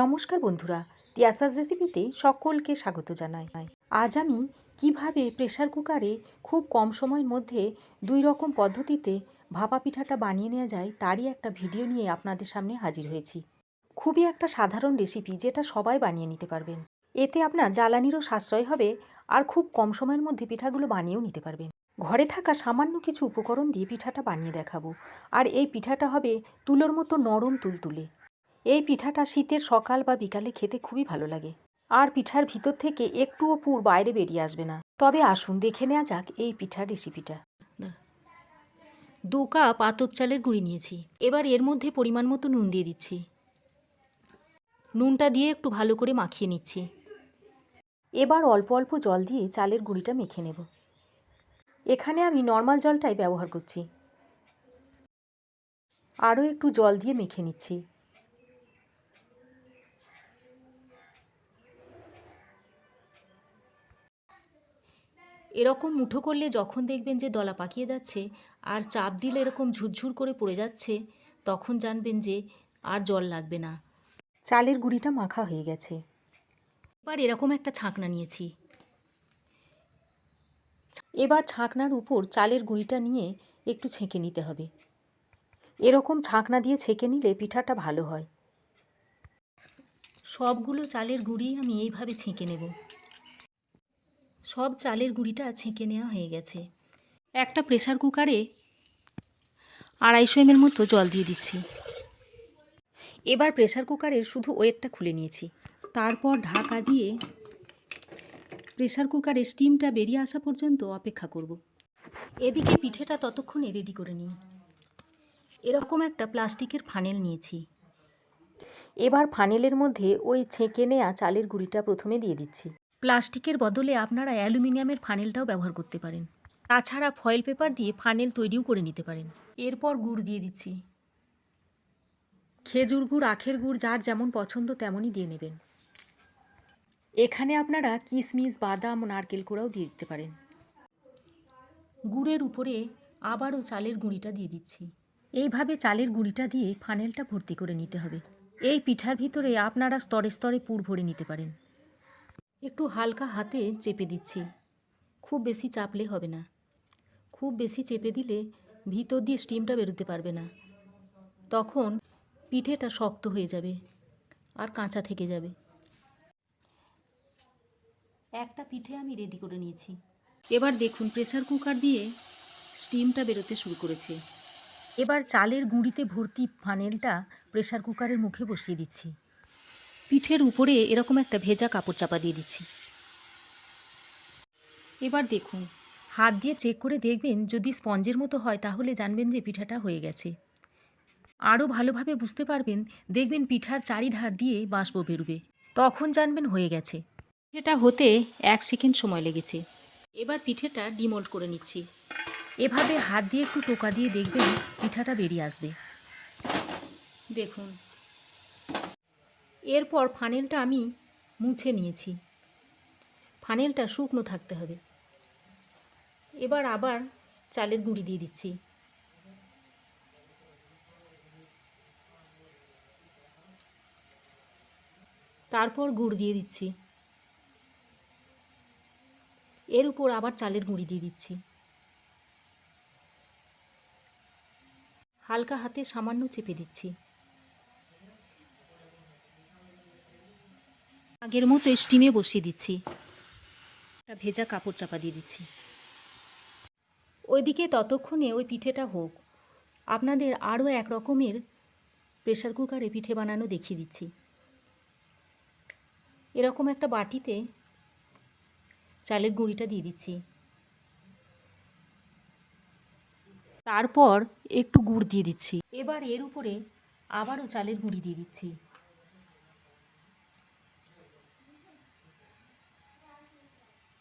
নমস্কার বন্ধুরা, তিয়াসাজ রেসিপিতে সকলকে স্বাগত জানাই। আজ আমি কীভাবে প্রেসার কুকারে খুব কম সময়ের মধ্যে দুই রকম পদ্ধতিতে ভাপা পিঠাটা বানিয়ে নেওয়া যায়, তারই একটা ভিডিও নিয়ে আপনাদের সামনে হাজির হয়েছি। খুবই একটা সাধারণ রেসিপি যেটা সবাই বানিয়ে নিতে পারবেন। এতে আপনার জ্বালানিরও সাশ্রয় হবে আর খুব কম সময়ের মধ্যে পিঠাগুলো বানিয়েও নিতে পারবেন। ঘরে থাকা সামান্য কিছু উপকরণ দিয়ে পিঠাটা বানিয়ে দেখাবো। আর এই পিঠাটা হবে তুলোর মতো নরম তুলতুলে। এই পিঠাটা শীতের সকাল বা বিকালে খেতে খুবই ভালো লাগে। আর পিঠার ভিতর থেকে একটুও পুর বাইরে বেরিয়ে আসবে না। তবে আসুন দেখে নেওয়া যাক এই পিঠার রেসিপিটা দু কাপ আতপ চালের গুঁড়ি নিয়েছি। এবার এর মধ্যে পরিমাণ মতো নুন দিয়ে দিচ্ছি। নুনটা দিয়ে একটু ভালো করে মাখিয়ে নিচ্ছি। এবার অল্প অল্প জল দিয়ে চালের গুঁড়িটা মেখে নেব। এখানে আমি নর্মাল জলটাই ব্যবহার করছি। আরও একটু জল দিয়ে মেখে নিচ্ছি। এরকম মুঠো করলে যখন দেখবেন যে দলা পাকিয়ে যাচ্ছে আর চাপ দিলে এরকম ঝুরঝুর করে পড়ে যাচ্ছে তখন জানবেন যে আর জল লাগবে না। চালের গুঁড়িটা মাখা হয়ে গেছে। এবার এরকম একটা ছাঁকনা নিয়েছি। এবার ছাঁকনার উপর চালের গুঁড়িটা নিয়ে একটু ছেঁকে নিতে হবে। এরকম ছাঁকনা দিয়ে ছেঁকে নিলে পিঠাটা ভালো হয়। সবগুলো চালের গুঁড়ি আমি এইভাবে ছেঁকে নেব। সব চালের গুঁড়িটা ছেঁকে নেওয়া হয়ে গেছে। একটা প্রেশার কুকারে আড়াইশো এমএল মতো জল দিয়ে দিচ্ছি। এবার প্রেশার কুকারের শুধু ওয়েটটা খুলে নিয়েছি। তারপর ঢাকা দিয়ে প্রেসার কুকারে স্টিমটা বেরিয়ে আসা পর্যন্ত অপেক্ষা করব। এদিকে পিঠেটা ততক্ষণে রেডি করে নিই। এরকম একটা প্লাস্টিকের ফানেল নিয়েছি। এবার ফানেলের মধ্যে ওই ছেঁকে নেওয়া চালের গুঁড়িটা প্রথমে দিয়ে দিচ্ছি। প্লাস্টিকের বদলে আপনারা অ্যালুমিনিয়ামের ফানেলটাও ব্যবহার করতে পারেন। তাছাড়া ফয়েল পেপার দিয়ে ফানেল তৈরিও করে নিতে পারেন। এরপর গুড় দিয়ে দিচ্ছি। খেজুর গুড় আখের গুড় যার যেমন পছন্দ তেমনই দিয়ে নেবেন। এখানে আপনারা কিশমিশ বাদাম নারকেল কোড়াও দিয়ে দিতে পারেন। গুড়ের উপরে আবারও চালের গুঁড়িটা দিয়ে দিচ্ছি। এইভাবে চালের গুঁড়িটা দিয়ে ফানেলটা ভর্তি করে নিতে হবে। এই পিঠার ভিতরে আপনারা স্তরে স্তরে পুর ভরে নিতে পারেন। একটু হালকা হাতে চেপে দিচ্ছি। খুব বেশি চাপলে হবে না। খুব বেশি চেপে দিলে ভিতর দিয়ে স্টিমটা বেরোতে পারবে না। তখন পিঠেটা শক্ত হয়ে যাবে আর কাঁচা থেকে যাবে। একটা পিঠে আমি রেডি করে নিয়েছি। এবার দেখুন প্রেসার কুকার দিয়ে স্টিমটা বেরোতে শুরু করেছে। এবার চালের গুঁড়িতে ভর্তি ফানেলটা প্রেসার কুকারের মুখে বসিয়ে দিচ্ছি। পিঠের উপরে এরকম একটা ভেজা কাপড় চাপা দিয়ে দিচ্ছি। এবার দেখুন, হাত দিয়ে চেক করে দেখবেন যদি স্পঞ্জের মতো হয় তাহলে জানবেন যে পিঠাটা হয়ে গেছে। আরও ভালোভাবে বুঝতে পারবেন, দেখবেন পিঠার চারিধার দিয়ে বাষ্প বেরোবে। তখন জানবেন হয়ে গেছে। পিঠেটা হতে এক সেকেন্ড সময় লেগেছে। এবার পিঠেটা ডিমোল্ড করে নিচ্ছি। এভাবে হাত দিয়ে একটু টোকা দিয়ে দেখবেন পিঠাটা বেরিয়ে আসবে। দেখুন এরপর ফানেলটা আমি মুছে নিয়েছি। ফানেলটা শুকনো থাকতে হবে। এবার আবার চালের গুঁড়ি দিয়ে দিচ্ছি। তারপর গুড় দিয়ে দিচ্ছি। এর উপর আবার চালের গুঁড়ি দিয়ে দিচ্ছি। হালকা হাতে সামান্য চেপে দিচ্ছি। আগের মতো স্টিমে বসিয়ে দিচ্ছি। একটা ভেজা কাপড় চাপা দিয়ে দিচ্ছি। ওইদিকে ততক্ষণে ওই পিঠেটা হোক। আপনাদের আরও এক রকমের প্রেশার কুকারে পিঠে বানানো দেখিয়ে দিচ্ছি। এরকম একটা বাটিতে চালের গুঁড়িটা দিয়ে দিচ্ছি। তারপর একটু গুড় দিয়ে দিচ্ছি। এবার এর উপরে আবারও চালের গুঁড়ি দিয়ে দিচ্ছি।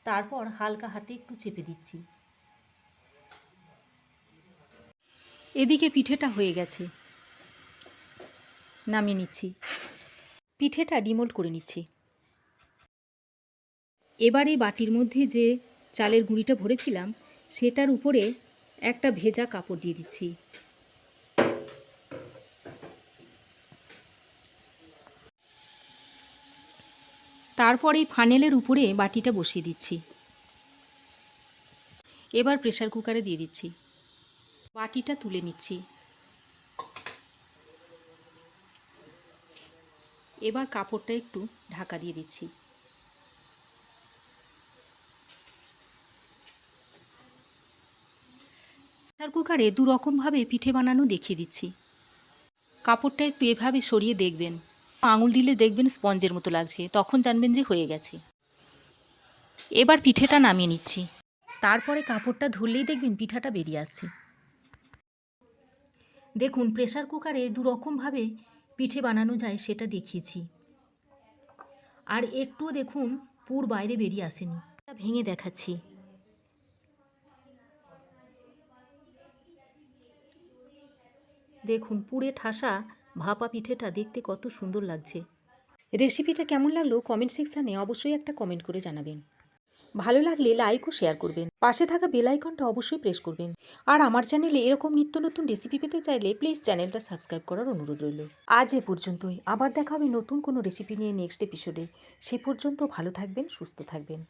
তারপর হালকা হাতে একটু চেপে দিচ্ছি। এদিকে পিঠেটা হয়ে গেছে। নামিয়ে নিচ্ছি। পিঠেটা ডিমোল্ড করে নিচ্ছি। এবার বাটির মধ্যে যে চালের গুঁড়িটা ভরেছিলাম, সেটার উপরে একটা ভেজা কাপড় দিয়ে দিচ্ছি। তারপর এই ফানেলের উপরে বাটিটা বসিয়ে দিচ্ছি। এবার প্রেশার কুকারে দিয়ে দিচ্ছি। বাটিটা তুলে নিচ্ছি। এবার কাপড়টা একটু ঢাকা দিয়ে দিচ্ছি। প্রেসার কুকারে দু রকমভাবে পিঠে বানানো দেখিয়ে দিচ্ছি। কাপড়টা একটু এভাবে সরিয়ে দেখবেন। আঙুল দিলে দেখবেন স্পঞ্জের মতো লাগছে, তখন জানবেন যে হয়ে গেছে। এবার পিঠেটা নামিয়ে নিচ্ছি। তারপরে কাপড়টা ধরলেই দেখবেন পিঠাটা বেরিয়ে আসছে। দেখুন, প্রেসার কুকারে দুরকমভাবে পিঠে বানানো যায় সেটা দেখিয়েছি। আর একটুও দেখুন পুর বাইরে বেরিয়ে আসেনি। ভেঙে দেখাচ্ছি। দেখুন, পুড়ে ঠাসা ভাপা পিঠেটা দেখতে কত সুন্দর লাগছে। রেসিপিটা কেমন লাগল কমেন্ট সেকশানে অবশ্যই একটা কমেন্ট করে জানাবেন। ভালো লাগলে লাইক ও শেয়ার করবেন। পাশে থাকা বেল আইকনটা অবশ্যই প্রেস করবেন। আর আমার চ্যানেলে এরকম নিত্য নতুন রেসিপি পেতে চাইলে প্লিজ চ্যানেলটা সাবস্ক্রাইব করার অনুরোধ রইল। আজ এ পর্যন্তই। আবার দেখা হবে নতুন কোনো রেসিপি নিয়ে নেক্সট এপিসোডে। সে পর্যন্ত ভালো থাকবেন, সুস্থ থাকবেন।